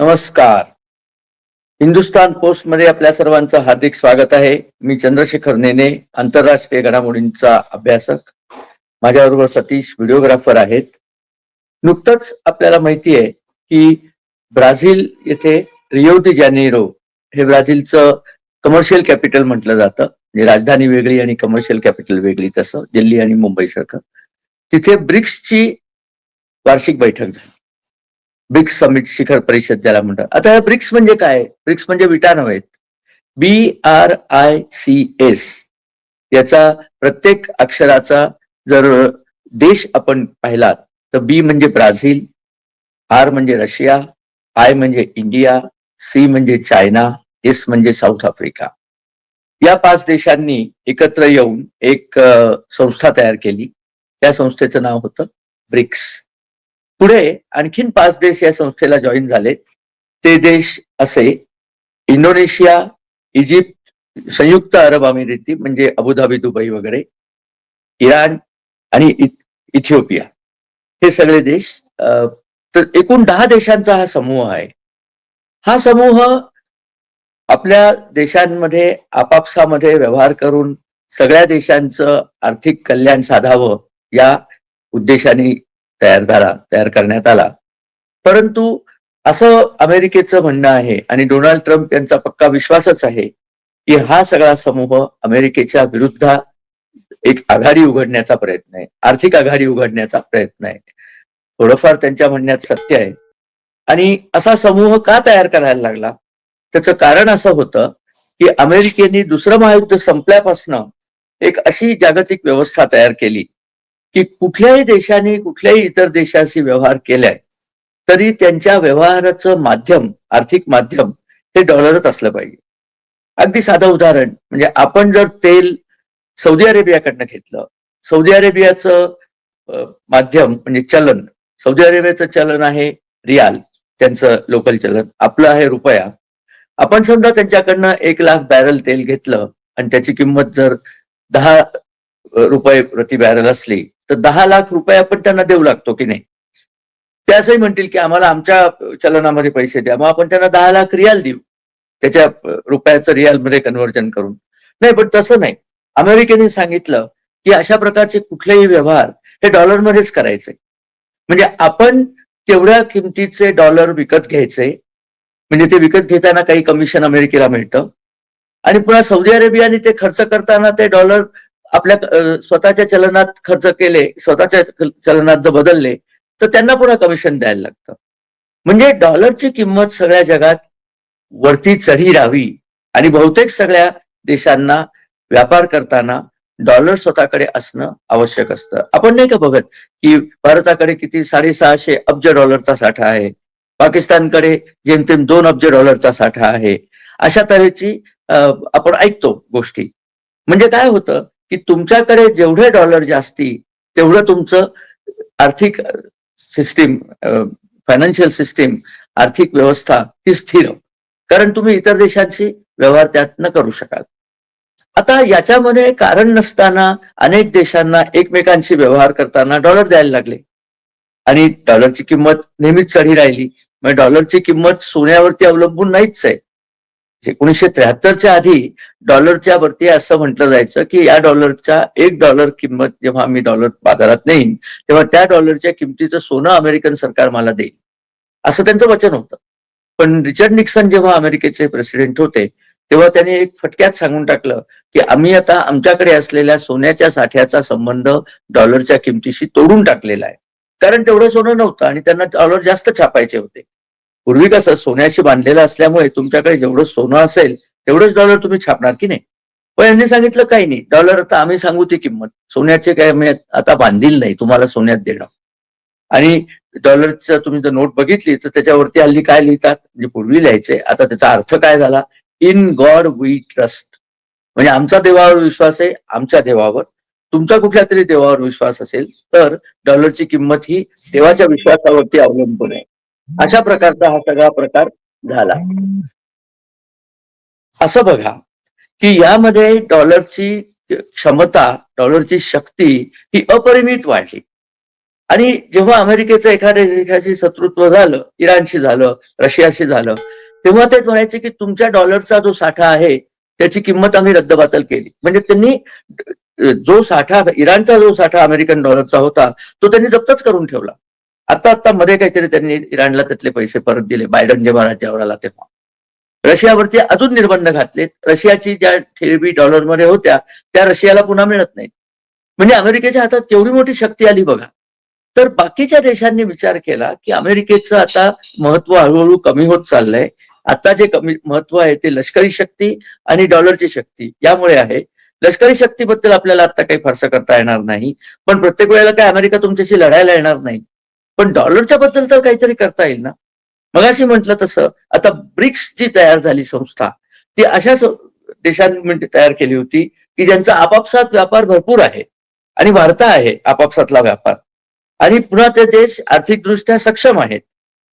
नमस्कार. हिंदुस्तान पोस्टमध्ये आपल्या सर्वांचं हार्दिक स्वागत आहे. मी चंद्रशेखर नेने आंतरराष्ट्रीय घडामोडींचा अभ्यासक. माझ्याबरोबर सतीश व्हिडिओग्राफर आहेत. नुकतंच आपल्याला माहिती आहे की ब्राझील येथे रिओ डी जॅनेरो हे ब्राझीलचं कमर्शियल कॅपिटल म्हटलं जातं. म्हणजे राजधानी वेगळी आणि कमर्शियल कॅपिटल वेगळी तसं दिल्ली आणि मुंबई सारखं तिथे ब्रिक्सची वार्षिक बैठक झाली. ब्रिक्स समिट शिखर परिषद ज्याला म्हणतात. आता हे ब्रिक्स म्हणजे काय? ब्रिक्स म्हणजे विटा नव्हेत B R I C S याचा प्रत्येक अक्षराचा जर देश आपण पाहिलात तर बी म्हणजे ब्राझील आर म्हणजे रशिया आय म्हणजे इंडिया सी म्हणजे चायना एस म्हणजे साऊथ आफ्रिका. या पाच देशांनी एकत्र येऊन एक संस्था तयार केली. त्या संस्थेचं नाव होतं ब्रिक्स. पुढे आणखीन पाच देश या संस्थेला जॉईन झाले ते देश असे इंडोनेशिया इजिप्त संयुक्त अरब अमिरेती म्हणजे अबुधाबी दुबई वगैरे इराण आणि इथिओपिया. हे सगळे देश तर एकूण दहा देशांचा हा समूह आहे. हा समूह आपल्या देशांमध्ये आपापसामध्ये व्यवहार करून सगळ्या देशांचं आर्थिक कल्याण साधावं या उद्देशाने तयार झाला तयार करण्यात आला. परंतु असं अमेरिकेचं म्हणणं आहे आणि डोनाल्ड ट्रम्प यांचा पक्का विश्वासच आहे की हा सगळा समूह अमेरिकेच्या विरुद्ध एक आघाडी उघडण्याचा प्रयत्न आहे आर्थिक आघाडी उघडण्याचा प्रयत्न आहे. थोडंफार त्यांच्या म्हणण्यात सत्य आहे. आणि असा समूह का तयार करायला लागला? त्याचं कारण असं होतं की अमेरिकेने दुसरं महायुद्ध संपल्यापासनं एक अशी जागतिक व्यवस्था तयार केली की कुठल्याही देशाने कुठल्याही इतर देशाशी व्यवहार केलाय तरी त्यांच्या व्यवहाराचं माध्यम आर्थिक माध्यम हे डॉलरच असलं पाहिजे. अगदी साधं उदाहरण म्हणजे आपण जर तेल सौदी अरेबियाकडनं घेतलं सौदी अरेबियाचं माध्यम म्हणजे चलन सौदी अरेबियाचं चलन आहे रियाल त्यांचं लोकल चलन आपलं आहे रुपया. आपण समजा त्यांच्याकडनं एक लाख बॅरल तेल घेतलं आणि त्याची किंमत जर दहा रुपये प्रति बॅरल असली तर दहा लाख रुपये आपण त्यांना देऊ लागतो की नाही? ते असंही म्हणतील की आम्हाला आमच्या चलनामध्ये पैसे द्या. मग आपण त्यांना दहा लाख रियाल देऊ. त्याच्या रुपयाचं रियालमध्ये कन्व्हर्जन करून. नाही पण तसं नाही. अमेरिकेने सांगितलं की अशा प्रकारचे कुठलेही व्यवहार हे डॉलरमध्येच करायचे. म्हणजे आपण तेवढ्या किमतीचे डॉलर विकत घ्यायचे. म्हणजे ते विकत घेताना काही कमिशन अमेरिकेला मिळतं. आणि पुन्हा सौदी अरेबियाने ते खर्च करताना ते डॉलर आपल्या स्वतःच्या चलनात खर्च केले स्वतःच्या चलनात जर बदलले तर त्यांना पुन्हा कमिशन द्यायला लागतं. म्हणजे डॉलरची किंमत सगळ्या जगात वरती चढी राहावी आणि बहुतेक सगळ्या देशांना व्यापार करताना डॉलर स्वतःकडे असणं आवश्यक असतं. आपण नाही का बघत की भारताकडे किती साडेसहाशे अब्ज डॉलरचा साठा आहे पाकिस्तानकडे जेमतेम दोन अब्ज डॉलरचा साठा आहे. अशा तऱ्हेची आपण ऐकतो गोष्टी. म्हणजे काय होतं? की तुमच्याकडे जेवढे डॉलर जास्ती तेवढं तुमचं आर्थिक सिस्टीम फायनान्शियल सिस्टीम आर्थिक व्यवस्था ही स्थिर कारण तुम्ही इतर देशांशी व्यवहार त्यातनं करू शकाल. आता याच्यामध्ये कारण नसताना अनेक देशांना एकमेकांशी व्यवहार करताना डॉलर द्यायला लागले. आणि डॉलरची किंमत नेहमीच चढी राहिली. म्हणजे डॉलरची किंमत सोन्यावरती अवलंबून नाहीच आहे. म्हणजे एकोणीसशे त्र्याहत्तरच्या आधी डॉलरच्या वरती असं म्हटलं जायचं की या डॉलरचा एक डॉलर किंमत जेव्हा मी डॉलर बाजारात नेईन तेव्हा त्या डॉलरच्या किमतीचं सोनं अमेरिकन सरकार मला देईल. असं त्यांचं वचन होतं. पण रिचर्ड निक्सन जेव्हा अमेरिकेचे प्रेसिडेंट होते तेव्हा त्यांनी एक फटक्यात सांगून टाकलं की आम्ही आता आमच्याकडे असलेल्या सोन्याच्या साठ्याचा संबंध डॉलरच्या किमतीशी तोडून टाकलेला आहे. कारण तेवढं सोनं नव्हतं आणि त्यांना डॉलर जास्त छापायचे होते. पूर्वी कसं सोन्याशी बांधलेलं असल्यामुळे तुमच्याकडे जेवढं सोनं असेल तेवढंच डॉलर तुम्ही छापणार की नाही? पण यांनी सांगितलं काही नाही. डॉलर आता आम्ही सांगू ती किंमत. सोन्याचे काय मी आता बांधील नाही तुम्हाला सोन्यात देणं आणि डॉलरचं तुम्ही जर नोट बघितली तर त्याच्यावरती हल्ली काय लिहितात? म्हणजे पूर्वी लिहायचे. आता त्याचा अर्थ काय झाला? इन गॉड वी ट्रस्ट म्हणजे आमचा देवावर विश्वास आहे आमच्या देवावर. तुमचा कुठल्या तरी देवावर विश्वास असेल तर डॉलरची किंमत ही देवाच्या विश्वासावरती अवलंबून आहे. अशा प्रकारचा हा सगळा प्रकार झाला. असं बघा की यामध्ये डॉलरची क्षमता डॉलरची शक्ती ही अपरिमित वाढली. आणि जेव्हा अमेरिकेचं एखाद्या देशाशी शत्रुत्व झालं इराणशी झालं रशियाशी झालं तेव्हा ते म्हणायचे की तुमच्या डॉलरचा जो साठा आहे त्याची किंमत आम्ही रद्दबातल केली. म्हणजे त्यांनी जो साठा इराणचा जो साठा अमेरिकन डॉलरचा होता तो त्यांनी जप्तच करून ठेवला. आता आता मध्ये काहीतरी त्यांनी इराणला त्यातले पैसे परत दिले. बायडन जेव्हा राज्यावर आला तेव्हा. रशियावरती अजून निर्बंध घातलेत. रशियाची ज्या ठेवी डॉलरमध्ये होत्या त्या रशियाला पुन्हा मिळत नाहीत. म्हणजे अमेरिकेच्या हातात केवढी मोठी शक्ती आली बघा. तर बाकीच्या देशांनी विचार केला की अमेरिकेचं आता महत्त्व हळूहळू कमी होत चाललंय. आता जे कमी महत्त्व आहे ते लष्करी शक्ती आणि डॉलरची शक्ती यामुळे आहे. लष्करी शक्तीबद्दल आपल्याला आता काही फारसं करता येणार नाही. पण प्रत्येक वेळेला काय अमेरिका तुमच्याशी लढायला येणार नाही. पण डॉलरच्या बद्दल तर काहीतरी करता येईल ना? मगाशी म्हटलं तसं आता ब्रिक्स जी तयार झाली संस्था ती अशा देशांनी तयार केली होती की ज्यांचा आपापसात व्यापार भरपूर आहे आणि वाढता आहे आपापसातला व्यापार. आणि पुन्हा ते देश आर्थिकदृष्ट्या सक्षम आहेत.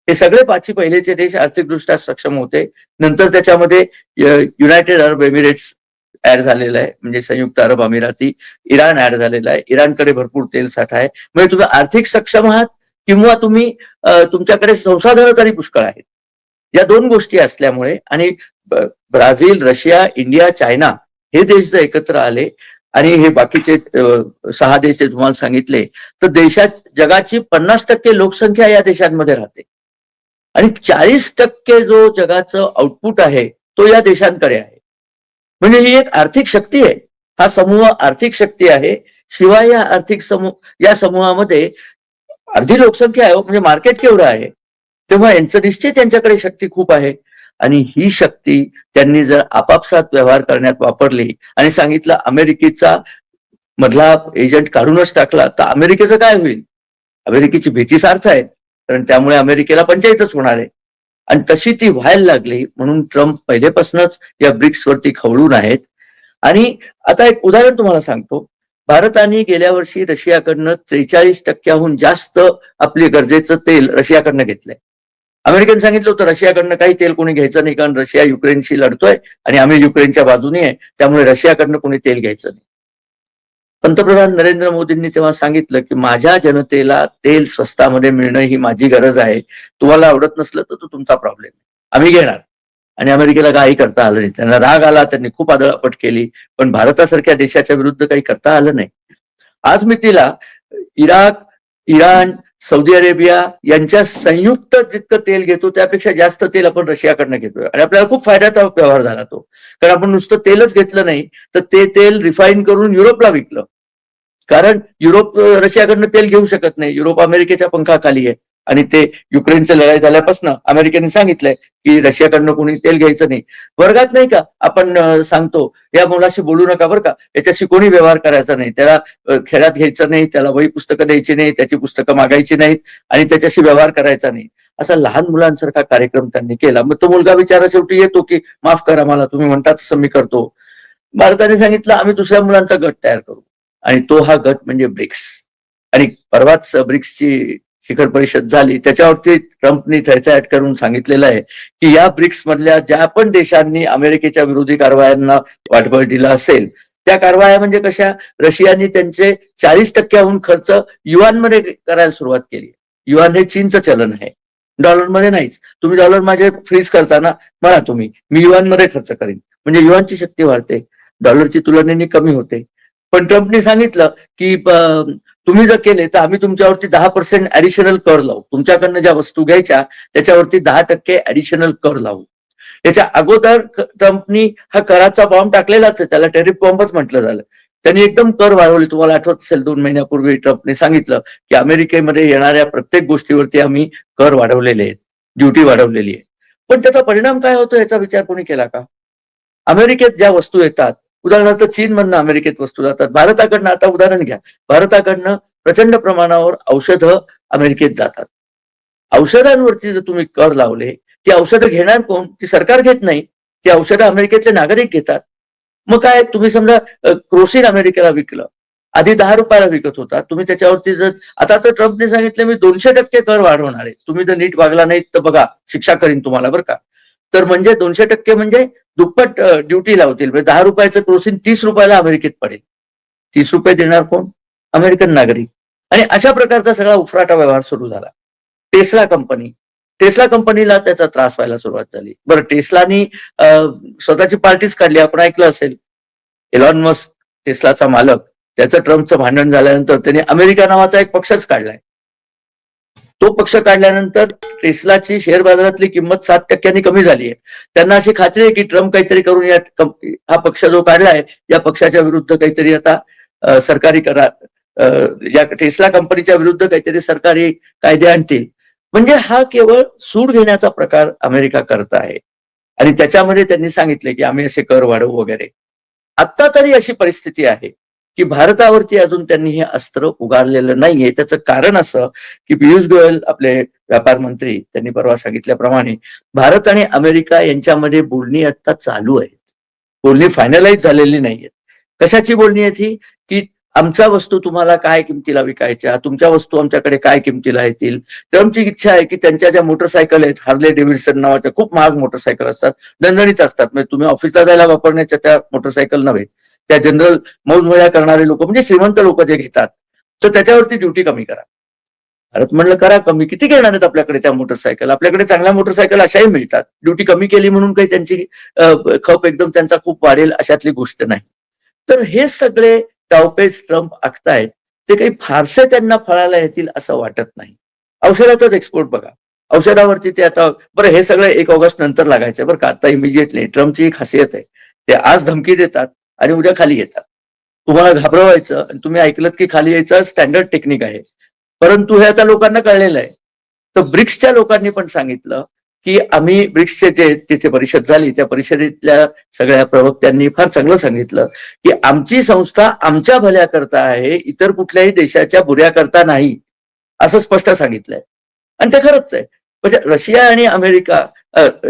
हे सगळे पाचवी पहिलेचे देश आर्थिकदृष्ट्या सक्षम होते. नंतर त्याच्यामध्ये युनायटेड अरब एमिरेट्स ऍड झालेलं आहे म्हणजे संयुक्त अरब अमिराती इराण ऍड झालेला आहे. इराणकडे भरपूर तेल साठा आहे. म्हणजे तुम्ही आर्थिक सक्षम आहात किंवा तुम्ही तुमच्याकडे संसाधनं तरी पुष्कळ आहेत. या दोन गोष्टी असल्यामुळे आणि ब्राझील रशिया इंडिया चायना हे देश जर एकत्र आले आणि हे बाकीचे सहा देश जे तुम्हाला सांगितले तर देशात जगाची पन्नास टक्के लोकसंख्या या देशांमध्ये राहते. आणि चाळीस टक्के जो जगाचं आउटपुट आहे तो या देशांकडे आहे. म्हणजे ही एक आर्थिक शक्ती आहे. हा समूह आर्थिक शक्ती आहे. शिवाय या आर्थिक समूह या समूहामध्ये अर्धी लोकसंख्या आहे हो, म्हणजे मार्केट केवढं आहे? तेव्हा यांचं निश्चित त्यांच्याकडे शक्ती खूप आहे. आणि ही शक्ती त्यांनी जर आपापसात व्यवहार करण्यात वापरली आणि सांगितलं अमेरिकेचा मधला एजंट काढूनच टाकला तर अमेरिकेचं काय होईल? अमेरिकेची भीती सार्थ आहे. कारण त्यामुळे अमेरिकेला पंचायतच होणार आहे. आणि तशी ती व्हायला लागली म्हणून ट्रम्प पहिलेपासूनच या ब्रिक्स वरती खवळून आहेत. आणि आता एक उदाहरण तुम्हाला सांगतो. भारताने गेल्या वर्षी रशियाकडनं त्रेचाळीस टक्क्याहून जास्त आपले गरजेचं तेल रशियाकडनं घेतलंय. अमेरिकेने सांगितलं होतं रशियाकडनं काही तेल कोणी घ्यायचं नाही कारण रशिया युक्रेनशी लढतोय आणि आम्ही युक्रेनच्या बाजूने आहे त्यामुळे रशियाकडनं कोणी तेल घ्यायचं नाही. पंतप्रधान नरेंद्र मोदींनी तेव्हा सांगितलं की माझ्या जनतेला तेल स्वस्तामध्ये मिळणं ही माझी गरज आहे. तुम्हाला आवडत नसलं तर तो तुमचा प्रॉब्लेम आम्ही घेणार. आणि अमेरिकेला काही करता आलं नाही. त्यांना राग आला त्यांनी खूप आदळापट केली पण भारतासारख्या देशाच्या विरुद्ध काही करता आलं नाही. आज मी तिला इराक इराण सौदी अरेबिया यांच्या संयुक्त जितकं तेल घेतो त्यापेक्षा जास्त तेल आपण रशियाकडनं घेतोय. आणि आपल्याला खूप फायद्याचा व्यवहार झाला तो. कारण आपण नुसतं तेलच घेतलं नाही तर ते तेल रिफाईन करून युरोपला विकलं. कारण युरोप रशियाकडनं तेल घेऊ शकत नाही. युरोप अमेरिकेच्या पंखाखाली आहे. आणि ते युक्रेनचं लढाई झाल्यापासून अमेरिकेने सांगितलंय की रशियाकडनं कोणी तेल घ्यायचं नाही. वर्गात नाही का? आपण सांगतो या मुलाशी बोलू नका बरं का. याच्याशी कोणी व्यवहार करायचा नाही. त्याला खेळात घ्यायचं नाही त्याला वही पुस्तकं द्यायची नाही त्याची पुस्तकं मागायची नाहीत आणि त्याच्याशी व्यवहार करायचा नाही. असा लहान मुलांसारखा कार्यक्रम त्यांनी केला. मग तो मुलगा विचारा शेवटी येतो की माफ करा मला तुम्ही म्हणता तसं मी करतो. भारताने सांगितलं आम्ही दुसऱ्या मुलांचा गट तयार करू. आणि तो हा गट म्हणजे ब्रिक्स. आणि परवाच ब्रिक्सची शिखर परिषद झाली. त्याच्यावरती ट्रम्पनी थैथयाट करून सांगितलेलं आहे की या ब्रिक्स मधल्या ज्या पण देशांनी अमेरिकेच्या विरोधी कारवायांना पाठबळ दिलं असेल त्या कारवाया म्हणजे कशा? रशियाने त्यांचे चाळीस टक्क्याहून खर्च युआनमध्ये करायला सुरुवात केली. युआन हे चीनचं चलन आहे. डॉलरमध्ये नाहीच. तुम्ही डॉलर माझे फ्रीज करताना म्हणा तुम्ही मी युआनमध्ये खर्च करीन. म्हणजे युआनची शक्ती वाढते. डॉलरची तुलनेने कमी होते. पण ट्रम्पने सांगितलं की तुम्ही जर केले तर आम्ही तुमच्यावरती दहा पर्सेंट ऍडिशनल कर लावू. तुमच्याकडनं ज्या वस्तू घ्यायच्या त्याच्यावरती दहा टक्के ऍडिशनल कर लावू. याच्या अगोदर ट्रम्पनी हा कराचा बॉम्ब टाकलेलाच आहे. त्याला टेरिफ बॉम्बच म्हटलं झालं. त्यांनी एकदम कर वाढवले. तुम्हाला आठवत असेल दोन महिन्यापूर्वी ट्रम्पने सांगितलं की अमेरिकेमध्ये येणाऱ्या प्रत्येक गोष्टीवरती आम्ही कर वाढवलेले आहेत. ड्युटी वाढवलेली आहे. पण त्याचा परिणाम काय होतो याचा विचार कोणी केला का? अमेरिकेत ज्या वस्तू येतात उदाहरणार्थ चीनमधनं अमेरिकेत वस्तू जातात. भारताकडनं आता उदाहरण घ्या. भारताकडनं प्रचंड प्रमाणावर औषधं अमेरिकेत जातात. औषधांवरती जर तुम्ही कर लावले ती औषधं घेणार कोण? ती सरकार घेत नाही. ती औषधं अमेरिकेतले नागरिक घेतात. मग काय? तुम्ही समजा क्रोसिन अमेरिकेला विकलं. आधी दहा रुपयाला विकत होता. तुम्ही त्याच्यावरती जर आता तर ट्रम्पने सांगितलं मी दोनशे टक्के कर वाढवणार आहे. तुम्ही जर नीट वागला नाही तर बघा शिक्षा करीन तुम्हाला बरं का? तर म्हणजे दोनशे टक्के म्हणजे दुप्पट ड्युटी लावतील म्हणजे दहा रुपयाचं क्रोसिन तीस रुपयाला अमेरिकेत पडेल. तीस रुपये देणार कोण? अमेरिकन नागरिक. आणि अशा प्रकारचा सगळा उफराटा व्यवहार सुरू झाला. टेस्ला कंपनी टेस्ला कंपनीला त्याचा त्रास व्हायला सुरुवात झाली. बरं टेस्लानी स्वतःची पार्टीच काढली. आपण ऐकलं असेल. एलॉन मस्क टेस्लाचा मालक. त्याचं ट्रम्पचं भांडण झाल्यानंतर त्याने अमेरिका नावाचा एक पक्षच काढलाय. तो पक्ष काढल्यानंतर टेस्लाची शेअर बाजारातली किंमत सात टक्क्यांनी कमी झाली आहे. त्यांना अशी खात्री आहे की ट्रम्प काहीतरी करून या हा पक्ष जो काढला आहे या पक्षाच्या विरुद्ध काहीतरी आता सरकारी करा या टेस्ला कंपनीच्या विरुद्ध काहीतरी सरकारी कायदे आणतील. म्हणजे हा केवळ सूड घेण्याचा प्रकार अमेरिका करत आहे. आणि त्याच्यामध्ये त्यांनी सांगितले की आम्ही असे कर वाढवू वगैरे. आता तरी अशी परिस्थिती आहे. की भारतावरती अजून त्यांनी हे अस्त्र उगारलेलं नाहीये. त्याचं कारण असं की पियुष गोयल आपले व्यापार मंत्री त्यांनी परवा सांगितल्याप्रमाणे भारत आणि अमेरिका यांच्यामध्ये बोलणी आता चालू आहेत. बोलणी फायनलाइज झालेली नाहीयेत. कशाची बोलणी आहेत ही? की आमच्या वस्तू तुम्हाला काय किमतीला विकायच्या? तुमच्या वस्तू आमच्याकडे काय किमतीला येतील? तर आमची इच्छा आहे की त्यांच्या ज्या मोटरसायकल आहेत हार्ले डेव्हिडसन नावाच्या खूप महाग मोटरसायकल असतात दणदणीत असतात. म्हणजे तुम्ही ऑफिसला जायला वापरण्याच्या त्या मोटरसायकल नव्हे. त्या जनरल मौजमजा करणारे लोक म्हणजे श्रीमंत लोक जे घेतात तर त्याच्यावरती ड्युटी कमी करा. भारत म्हणलं करा कमी. किती घेणार आहेत आपल्याकडे त्या मोटरसायकल आपल्याकडे चांगल्या मोटरसायकल अशाही मिळतात. ड्युटी कमी केली म्हणून काही त्यांची खप एकदम त्यांचा खूप वाढेल अशातली गोष्ट नाही. तर हे सगळे डावपेच ट्रम्प आखतायत ते काही फारसे त्यांना फळायला येतील असं वाटत नाही. औषधाचाच एक्सपोर्ट बघा. औषधावरती ते आता बरं हे सगळं एक ऑगस्ट नंतर लागायचं बरं का? आता इमिजिएटली ट्रम्पची एक खासियत आहे. ते आज धमकी देतात. आणि उद्या खाली येतात. तुम्हाला घाबरवायचं आणि तुम्ही ऐकलं की खाली यायचं स्टँडर्ड टेक्निक आहे. परंतु हे आता लोकांना कळलेलं आहे. तर ब्रिक्सच्या लोकांनी पण सांगितलं की आम्ही ब्रिक्सचे जे तिथे परिषद झाली त्या परिषदेतल्या सगळ्या प्रवक्त्यांनी फार चांगलं सांगितलं की आमची संस्था आमच्या भल्याकरता आहे इतर कुठल्याही देशाच्या बुऱ्याकरता नाही असं स्पष्ट सांगितलंय. आणि ते खरंच आहे. म्हणजे रशिया आणि अमेरिका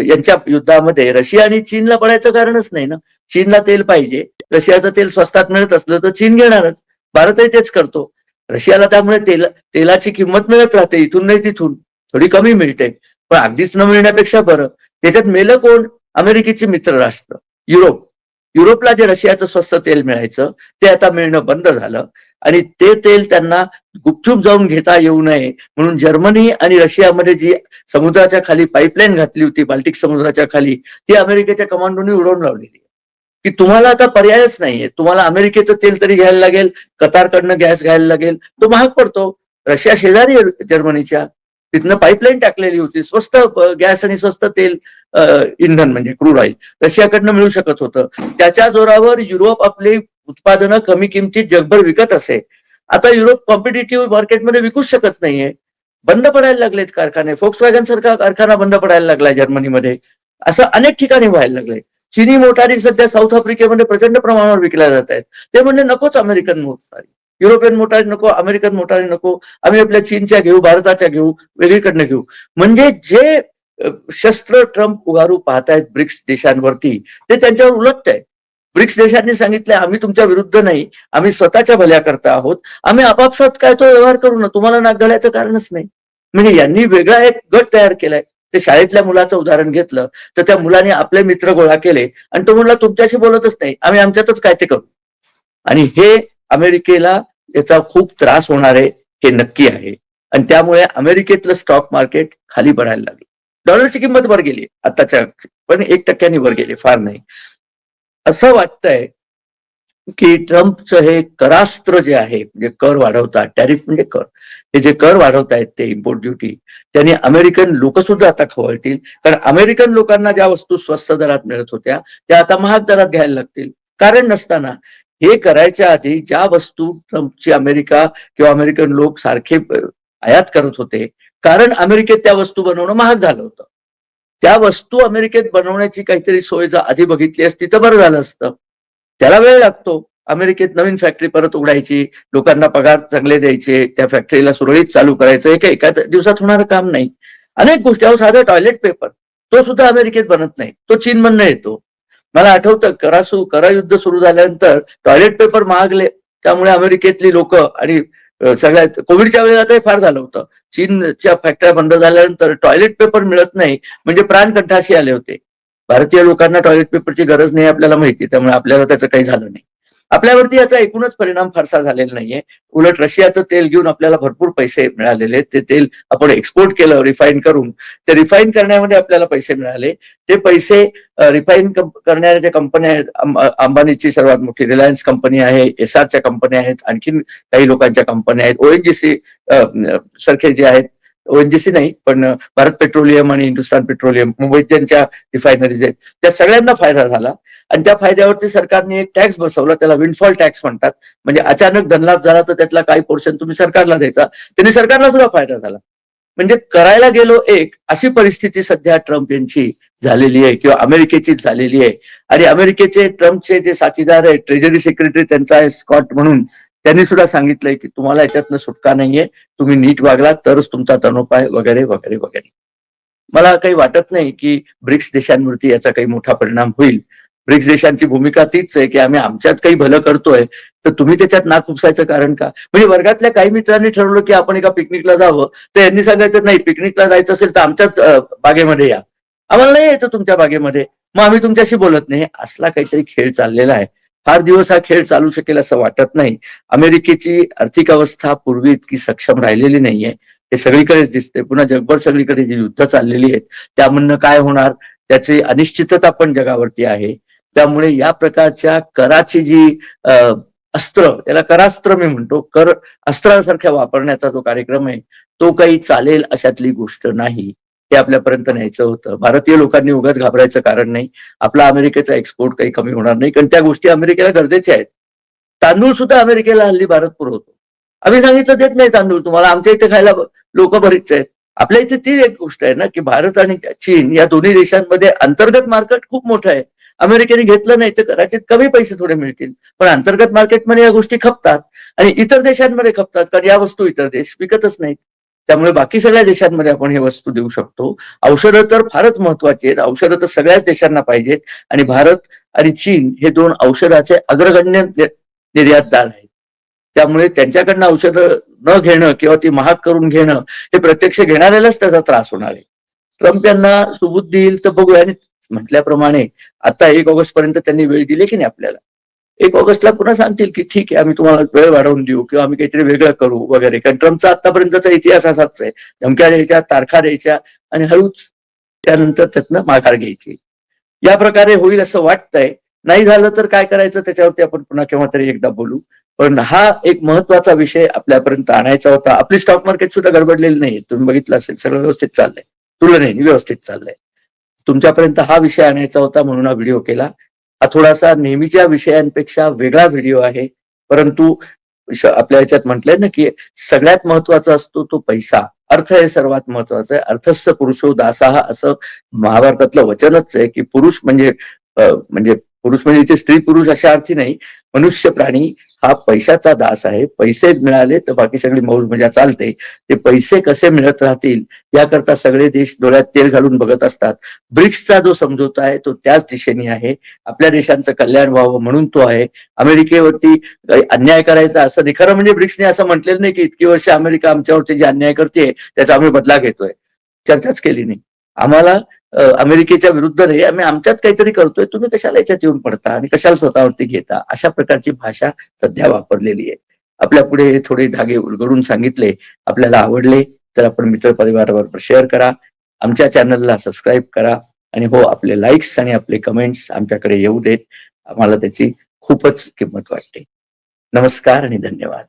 यांच्या युद्धामध्ये रशिया आणि चीनला पडायचं कारणच नाही ना. चीनला तेल पाहिजे रशियाचं तेल स्वस्तात मिळत असलं तर चीन घेणारच. भारतही तेच करतो. रशियाला त्यामुळे तेल तेलाची किंमत मिळत राहते इथून नाही तिथून. थोडी कमी मिळते. पण अगदीच न मिळण्यापेक्षा बरं. त्याच्यात मेलं कोण? अमेरिकेचे मित्र राष्ट्र. युरोप. युरोपला जे रशियाचं स्वस्त तेल मिळायचं ते आता मिळणं बंद झालं. आणि ते तेल त्यांना गुपचूप जाऊन घेता येऊ नये म्हणून जर्मनी आणि रशियामध्ये जी समुद्राच्या खाली पाईपलाईन घातली होती बाल्टिक समुद्राच्या खाली ती अमेरिकेच्या कमांडोनी उडवून लावलेली की तुम्हाला आता पर्यायच नाहीये. तुम्हाला अमेरिकेचं तेल तरी घ्यायला लागेल कतारकडनं गॅस घ्यायला लागेल. तो महाग पडतो. रशिया शेजारी जर्मनीच्या. तिथनं पाईपलाईन टाकलेली होती. स्वस्त गॅस आणि स्वस्त तेल इंधन म्हणजे क्रूड ऑइल. रशियाकडनं मिळू शकत होतं. त्याच्या जोरावर युरोप आपली उत्पादनं कमी किमतीत जगभर विकत असे. आता युरोप कॉम्पिटेटिव्ह मार्केटमध्ये विकूच शकत नाहीये. बंद पडायला लागलेत कारखाने. फोक्स वॅगन सारखा कारखाना बंद पडायला लागलाय जर्मनीमध्ये. असं अनेक ठिकाणी व्हायला लागलंय. चिनी मोटारी सध्या साऊथ आफ्रिकेमध्ये प्रचंड प्रमाणावर विकल्या जात आहेत. ते म्हणजे नकोच अमेरिकन मोटारी. युरोपियन मोटारी नको अमेरिकन मोटारी नको. आम्ही आपल्या चीनच्या घेऊ भारताच्या घेऊ वेगळीकडनं घेऊ. म्हणजे जे शस्त्र ट्रम्प उगारू पाहतायत ब्रिक्स देशांवरती ते त्यांच्यावर उलटत आहे ब्रिक्स देशांनी सांगितलं आम्ही तुमच्या विरुद्ध नाही आम्ही स्वतःच्या भल्या करता आहोत. आम्ही आपापसात काय तो व्यवहार करू ना तुम्हाला नाक घालायचं कारणच नाही. म्हणजे यांनी वेगळा एक गट तयार केलाय. ते शाळेतल्या मुलाचं उदाहरण घेतलं तर त्या मुलाने आपले मित्र गोळा केले आणि तो म्हणला तुमच्याशी बोलतच नाही आम्ही आमच्यातच काय ते करू? आणि हे अमेरिकेला याचा खूप त्रास होणार आहे हे नक्की आहे. आणि त्यामुळे अमेरिकेतलं स्टॉक मार्केट खाली पडायला लागलं. डॉलरची किंमत वर गेली आताच्या पण एक टक्क्यांनी वर गेली फार नाही. असं वाटतंय की ट्रम्पचं हे करास्त्र जे आहे म्हणजे कर वाढवतात टॅरिफ म्हणजे कर हे जे कर वाढवतायत ते इम्पोर्ट ड्युटी त्यांनी अमेरिकन लोक सुद्धा आता खवळतील. कारण अमेरिकन लोकांना ज्या वस्तू स्वस्त दरात मिळत होत्या त्या आता महाग दरात घ्यायला लागतील. कारण नसताना हे करायच्या आधी ज्या वस्तू ट्रम्पची अमेरिका किंवा अमेरिकन लोक सारखे आयात करत होते कारण अमेरिकेत त्या वस्तू बनवणं महाग झालं होतं. त्या वस्तू अमेरिकेत बनवण्याची काहीतरी सोय जर आधी बघितली असती तर बरं झालं असतं. त्याला वेळ लागतो. अमेरिकेत नवीन फॅक्टरी परत उघडायची लोकांना पगार चांगले द्यायचे त्या फॅक्टरीला सुरळीत चालू करायचं हे काही एका दिवसात होणारं काम नाही. अनेक गोष्टी अहो साधा टॉयलेट पेपर तो सुद्धा अमेरिकेत बनत नाही. तो चीनमधनं येतो. मला आठवतं करासू करायुद्ध सुरू झाल्यानंतर टॉयलेट पेपर महागले. त्यामुळे अमेरिकेतली लोक आणि सगळ्यात कोविडच्या वेळेला ते फार झालं होतं. चीनच्या फॅक्टऱ्या बंद झाल्यानंतर टॉयलेट पेपर मिळत नाही. म्हणजे प्राण कंठाशी आले होते. भारतीय लोकांना टॉयलेट पेपरची गरज नाही आपल्याला माहिती त्यामुळे आपल्याला त्याचं काही झालं नाही. आपल्यावरती याचा एकूणच परिणाम फारसा झालेला नाहीये. उलट रशियाचं तेल घेऊन आपल्याला भरपूर पैसे मिळालेले आहेत. ते तेल आपण एक्सपोर्ट केलं रिफाईन करून ते रिफाईन करण्यामध्ये आपल्याला पैसे मिळाले. ते पैसे रिफाईन करणाऱ्या ज्या कंपन्या आहेत अंबानीची सर्वात मोठी रिलायन्स कंपनी आहे एसआरच्या कंपन्या आहेत आणखीन काही लोकांच्या कंपन्या आहेत. ओएनजीसी सारखे जे आहेत ओएनजीसी नाही पण भारत पेट्रोलियम आणि हिंदुस्थान पेट्रोलियम मुंबईत ज्यांच्या रिफायनरीज आहेत त्या सगळ्यांना फायदा झाला. आणि त्या फायद्यावरती सरकारने एक टॅक्स बसवला त्याला विंडफॉल टॅक्स म्हणतात. म्हणजे अचानक धनलाभ झाला तर त्यातला काही पोर्शन तुम्ही सरकारला द्यायचा. त्यांनी सरकारला सुद्धा फायदा झाला. म्हणजे करायला गेलो एक अशी परिस्थिती सध्या ट्रम्प यांची झालेली आहे किंवा अमेरिकेचीच झालेली आहे. आणि अमेरिकेचे ट्रम्पचे जे साथीदार आहेत ट्रेजरी सेक्रेटरी त्यांचा आहे स्कॉट म्हणून त्यांनी सुद्धा सांगितलंय की तुम्हाला याच्यातनं सुटका नाहीये तुम्ही नीट वागला तरच तुमचा तनोपाय वगैरे वगैरे वगैरे. मला काही वाटत नाही की ब्रिक्स देशांवरती याचा काही मोठा परिणाम होईल. ब्रिक्स देशांची भूमिका तीच आहे की आम्ही आमच्यात काही भलं करतोय तर तुम्ही त्याच्यात नाक उपसायचं कारण का? म्हणजे वर्गातल्या काही मित्रांनी ठरवलं की आपण एका पिकनिकला जावं तर यांनी सांगायचं नाही पिकनिकला जायचं असेल तर आमच्याच बागेमध्ये या. आम्हाला नाही यायचं तुमच्या बागेमध्ये. मग आम्ही तुमच्याशी बोलत नाही. असला काहीतरी खेळ चाललेला आहे. फार दिवस हा खेळ चालू शकेल असं वाटत नाही. अमेरिकेची आर्थिक अवस्था पूर्वी इतकी सक्षम राहिलेली नाहीये. हे सगळीकडेच दिसते पुन्हा जगभर सगळीकडे जी युद्ध चाललेली आहेत त्यामधनं काय होणार? त्याची अनिश्चितता पण जगावरती आहे. त्यामुळे या प्रकारच्या कराची जी अस्त्र त्याला करास्त्र मी म्हणतो कर अस्त्रासारख्या वापरण्याचा जो कार्यक्रम आहे तो काही चालेल अशातली गोष्ट नाही. हे आपल्यापर्यंत न्यायचं होतं. भारतीय लोकांनी उगाच घाबरायचं कारण नाही. आपला अमेरिकेचा एक्सपोर्ट काही कमी होणार नाही. कारण त्या गोष्टी अमेरिकेला गरजेच्या आहेत. तांदूळ सुद्धा अमेरिकेला हल्ली भारत पुरवतो. आम्ही सांगितलं देत नाही तांदूळ. तुम्हाला आमच्या इथे खायला लोक बरीच आहेत. आपल्या इथे ती एक गोष्ट आहे ना की भारत आणि चीन या दोन्ही देशांमध्ये अंतर्गत मार्केट खूप मोठं आहे. अमेरिकेने घेतलं नाही तर कदाचित कमी पैसे थोडे मिळतील. पण अंतर्गत मार्केटमध्ये या गोष्टी खपतात आणि इतर देशांमध्ये खपतात. कारण या वस्तू इतर देश विकतच नाहीत. त्यामुळे बाकी सगळ्या देशांमध्ये आपण हे वस्तू देऊ शकतो. औषधं तर फारच महत्वाची आहेत. औषधं तर सगळ्याच देशांना पाहिजेत. आणि भारत आणि चीन हे दोन औषधाचे अग्रगण्य निर्यातदार आहेत. त्यामुळे त्यांच्याकडनं औषधं न घेणं किंवा ती महाग करून घेणं हे प्रत्यक्ष घेणाऱ्यालाच त्याचा त्रास होणार आहे. ट्रम्प यांना सुबुद्धी देईल तर बघूया. आणि म्हटल्याप्रमाणे आता एक ऑगस्ट पर्यंत त्यांनी वेळ दिली की नाही आपल्याला? एक ऑगस्टला पुन्हा सांगतील की ठीक आहे आम्ही तुम्हाला वेळ वाढवून देऊ किंवा आम्ही काहीतरी वेगळं करू वगैरे. कारण ट्रम्पचा आतापर्यंतचा इतिहास असाच आहे. धमक्या द्यायच्या तारखा द्यायच्या आणि हळूच त्यानंतर त्यातनं माघार घ्यायची. या प्रकारे होईल असं वाटतंय. नाही झालं तर काय करायचं त्याच्यावरती आपण पुन्हा केव्हा तरी एकदा बोलू. पण हा एक महत्त्वाचा विषय आपल्यापर्यंत आणायचा होता. आपली स्टॉक मार्केट सुद्धा गडबडलेली नाही तुम्ही बघितलं असेल सगळं व्यवस्थित चाललंय. तुलनेने व्यवस्थित चाललंय. तुमच्यापर्यंत हा विषय आणायचा होता म्हणून हा व्हिडिओ केला. थोडासा नेहमीच्या विषयांपेक्षा वेगळा व्हिडिओ आहे. परंतु आपल्या याच्यात म्हटलंय ना की सगळ्यात महत्त्वाचा असतो तो पैसा. अर्थ हे सर्वात महत्वाचं आहे. अर्थस्थ पुरुषो हो दासाहा असं महाभारतातलं वचनच आहे की पुरुष म्हणजे म्हणजे पुरुष म्हणजे इथे स्त्री पुरुष अशा अर्थी नाही. मनुष्य प्राणी हा पैशाचा दास आहे. पैसे मिळाले तर बाकी सगळी मौज मजा म्हणजे चालते. ते पैसे कसे मिळत राहतील याकरता सगळे देश डोळ्यात तेल घालून बघत असतात. ब्रिक्सचा जो समझोता आहे तो त्याच दिशेने आहे. आपल्या देशांचं कल्याण व्हावं म्हणून तो आहे. अमेरिकेवरती अन्याय करायचा असं नाही. खरं म्हणजे ब्रिक्सने असं म्हटलेलं नाही की इतकी वर्ष अमेरिका आमच्यावरती जे अन्याय करते त्याचा आम्ही बदला घेतोय. चर्चाच केली नाही. आम्हाला अमेरिकेच्या विरुद्ध रे आम्ही आमच्यात काहीतरी करतोय तुम्ही कशाला याच्यात येऊन पडता आणि कशाला स्वतःवरती घेता? अशा प्रकारची भाषा सध्या वापरलेली आहे. आपल्या पुढे थोडे धागे उलगडून सांगितले आपल्याला आवडले तर आपण मित्र परिवाराबरोबर शेअर करा. आमच्या चॅनलला सबस्क्राईब करा. आणि हो आपले लाईक्स आणि आपले कमेंट्स आमच्याकडे येऊ देत. आम्हाला त्याची खूपच किंमत वाटते. नमस्कार आणि धन्यवाद.